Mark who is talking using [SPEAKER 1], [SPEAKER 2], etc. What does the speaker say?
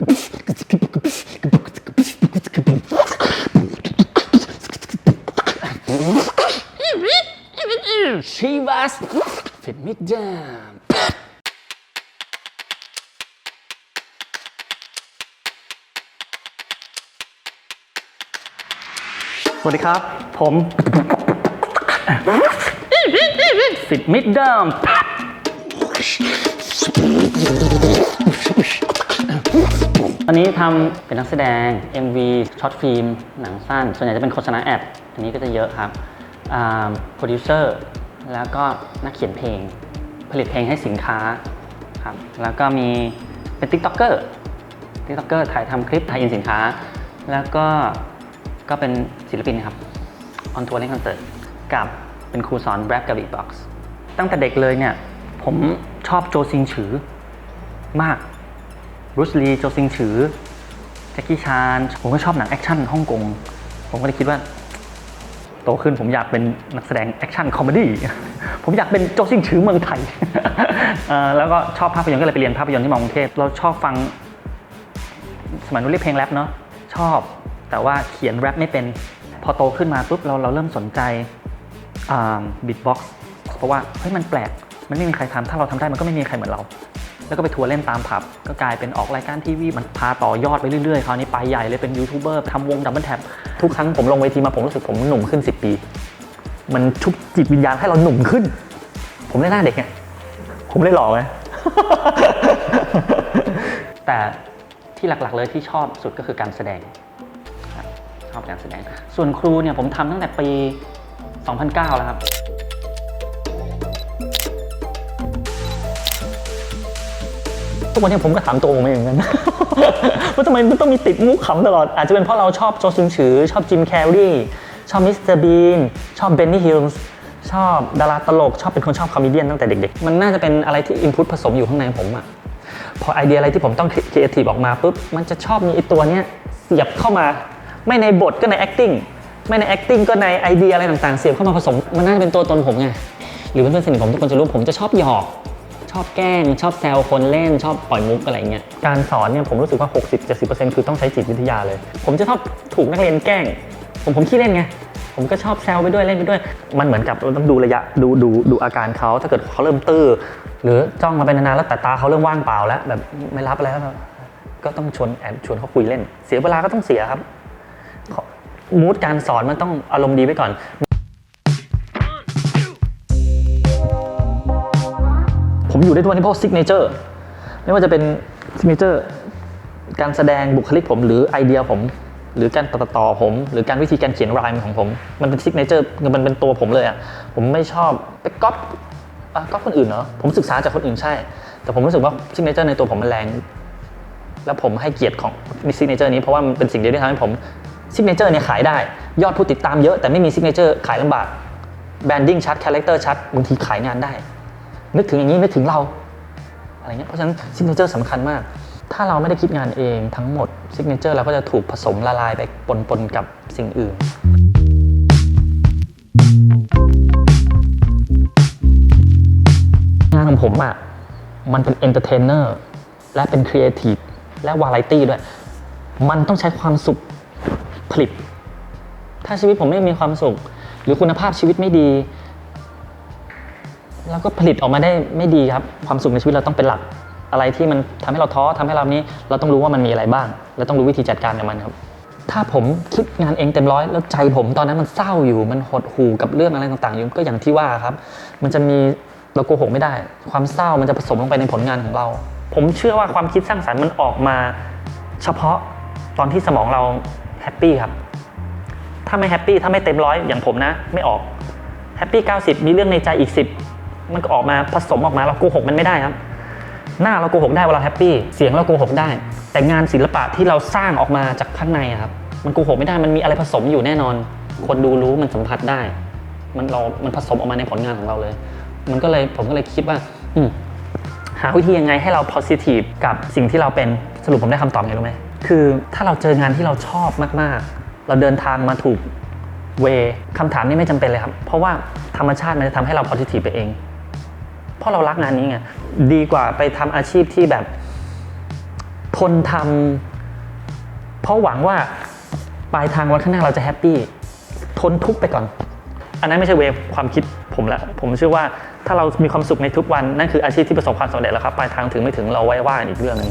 [SPEAKER 1] ชีวัสฟิตมิดจามสวัสดีครับ ผมฟิตมิดดาม ตอนนี้ทำเป็นนักแสดง MV ช็อตฟิล์ม หนังสั้น ส่วนใหญ่จะเป็นโฆษณาแอด อันนี้ก็จะเยอะครับโปรดิวเซอร์ แล้วก็นักเขียนเพลง ผลิตเพลงให้สินค้าครับ แล้วก็มีเป็น TikToker TikToker ถ่ายทำคลิปถ่ายอินสินค้า แล้วก็ก็เป็นศิลปินครับ ออนทัวร์เล่นคอนเสิร์ต กับเป็นครูสอนแรปกับบีบ็อกซ์ ตั้งแต่เด็กเลยเนี่ย ผมชอบโจซิงฉือมาก รูซลีโจซิงฉือแจ็คกี้ชานผมก็ชอบหนังแอคชั่นฮ่องกง ผมก็เลยคิดว่า โตขึ้นผมอยากเป็นนักแสดงแอคชั่นคอมเมดี้ผมอยากเป็นโจซิงฉือเมืองไทย แล้วก็ชอบภาพยนตร์ก็เลยไปเรียนภาพยนตร์ที่มอกรุงเทพเราชอบฟัง สมัยนู้นเรียกเพลงแรปเนาะชอบ แต่ว่าเขียนแรปไม่เป็นพอโตขึ้นมาปุ๊บเราเราเริ่มสนใจบิทบ็อกซ์เพราะว่าเฮ้ยมันแปลกมันไม่มีใครทำถ้าเราทำได้มันก็ไม่มีใครเหมือนเรา แล้วก็ไปทัวร์เล่นตามผับ ก็กลายเป็นออกรายการทีวีมันพาต่อยอดไปเรื่อยๆ คราวนี้ไปใหญ่เลยเป็นยูทูบเบอร์ทำวงดับเบิลแท็บทุกครั้งผมลงเวทีมาผมรู้สึกผมหนุ่มขึ้น 10 ปี มันชุบจิตวิญญาณให้เราหนุ่มขึ้น ผมได้หน้าเด็กไงผมเลยหล่อไงแต่ที่หลักๆเลยที่ชอบสุดก็คือการแสดงชอบการแสดง ส่วนครูเนี่ยผมทำตั้งแต่ปี 2009 แล้วครับ ทุกวันนี้ผมก็ถามตัวผมเองเหมือนกัน ว่าทำไมมันต้องมีติดมุกขำตลอด อาจจะเป็นเพราะเราชอบโจซิงฉือ ชอบจิมแคร์รีชอบมิสเตอร์บีนชอบเบนนี่ฮิลส์ชอบดาราตลก ชอบเป็นคนชอบคอมเมเดี้ตั้งแต่เด็กๆ มันน่าจะเป็นอะไรที่อินพุตผสมอยู่ข้างในผมอะพอไอเดียอะไรที่ผมต้องครีเอทีฟออกมาปุ๊บมันจะชอบมีไอตัวเนี้ยเสียบเข้ามา ไม่ในบทก็ใน acting ไม่ใน acting ก็ในไอเดียอะไรต่างๆ เสียบเข้ามาผสม มันน่าจะเป็นตัวตนผมไงหรือเพื่อนๆสนิทผมทุกคนจะรู้ผมจะชอบหยอก ชอบแกล้ง ชอบแซวคนเล่นชอบปล่อยมุกอะไรเงี้ยการสอนเนี่ยผมรู้สึกว่า 60-70%คือต้องใช้จิตวิทยาเลย ผมจะชอบถูกนักเรียนแกล้ง ผมผมขี้เล่นไงผมก็ชอบแซวไปด้วยเล่นไปด้วย มันเหมือนกับเราต้องดูระยะดูดูดูอาการเขาถ้าเกิดเขาเริ่มตื้อ หรือจ้องมาเป็นนานๆแล้วแต่ตาเขาเริ่มว่างเปล่าแล้ว แบบไม่รับแล้วก็ต้องชวนแอบชวนเขาคุยเล่น เสียเวลาก็ต้องเสียครับมูดการสอนมันต้องอารมณ์ดีไว้ก่อน ผมอยู่ได้ทุกวันนี้เพราะซิกเนเจอร์ไม่ว่าจะเป็นซิกเนเจอร์การแสดงบุคลิกผม หรือไอเดียผม หรือการตัดต่อผม หรือการวิธีการเขียนรายของผม มันเป็นซิกเนเจอร์มันเป็นตัวผมเลยอะผมไม่ชอบไปก๊อปก๊อปคนอื่นเหรอผมศึกษาจากคนอื่นใช่ แต่ผมรู้สึกว่าซิกเนเจอร์ในตัวผมมันแรง แล้วผมให้เกียรติของซิกเนเจอร์นี้เพราะว่ามันเป็นสิ่งเดียวที่ทำให้ผมซิกเนเจอร์เนี่ยขายได้ ยอดผู้ติดตามเยอะแต่ไม่มีซิกเนเจอร์ขายลำบากแบรนดิ้งชัดคาแรคเตอร์ชัดบางทีขายงานได้ นึกถึงอย่างนี้นึกถึงเราอะไรเงี้ยเพราะฉะนั้นซิกเนเจอร์สำคัญมาก ถ้าเราไม่ได้คิดงานเองทั้งหมดซิกเนเจอร์เราก็จะถูกผสมละลายไปปนปนๆกับสิ่งอื่นงานของผมอะมันเป็นเอนเตอร์เทนเนอร์และเป็นครีเอทีฟและวาไรตี้ด้วย มันต้องใช้ความสุขผลิต ถ้าชีวิตผมไม่มีความสุข หรือคุณภาพชีวิตไม่ดี แล้วก็ผลิตออกมาได้ไม่ดีครับ ความสุขในชีวิตเราต้องเป็นหลักอะไรที่มันทำให้เราท้อทำให้เรานี้ เราต้องรู้ว่ามันมีอะไรบ้าง เราต้องรู้วิธีจัดการกับมันครับ ถ้าผมคิดงานเองเต็มร้อยแล้วใจผมตอนนั้นมันเศร้าอยู่มันหดหู่กับเรื่องอะไรต่างๆอยู่ก็อย่างที่ว่าครับ มันจะมีเราโกหกไม่ได้ ความเศร้ามันจะผสมลงไปในผลงานของเรา ผมเชื่อว่าความคิดสร้างสรรค์มันออกมา เฉพาะตอนที่สมองเราแฮปปี้ครับ ถ้าไม่แฮปปี้ถ้าไม่เต็มร้อยอย่างผมนะ ไม่ออกแฮปปี้90 มีเรื่องในใจอีก 10 มันก็ออกมาผสมออกมาเราโกหกมันไม่ได้ครับ หน้าเราโกหกได้เวลาแฮปปี้เสียงเราโกหกได้ แต่งานศิลปะที่เราสร้างออกมาจากข้างในครับมันโกหกไม่ได้มันมีอะไรผสมอยู่แน่นอน คนดูรู้มันสัมผัสได้ มันเรา มันผสมออกมาในผลงานของเราเลย มันก็เลยผมก็เลยคิดว่า อืหาวิธียังไงให้เรา positive กับสิ่งที่เราเป็นสรุปผมได้คำตอบไงรู้ไหมคือถ้าเราเจองานที่เราชอบมากๆ เราเดินทางมาถูกเวคำถามนี้ไม่จำเป็นเลยครับ เพราะว่าธรรมชาติมันจะทำให้เรา positive ไปเอง เพราะเรารักงานนี้ไงดีกว่าไปทำอาชีพที่แบบท
[SPEAKER 2] นทำเพราะหวังว่าปลายทางวันข้างหน้าเราจะแฮปปี้ทนทุกไปก่อน อันนั้นไม่ใช่เวฟความคิดผมละผมเชื่อว่าถ้าเรามีความสุขในทุกวันนั่นคืออาชีพที่ประสบความสำเร็จแล้วครับปลายทางถึงไม่ถึงเราไว้ว่าอีกเรื่องหนึง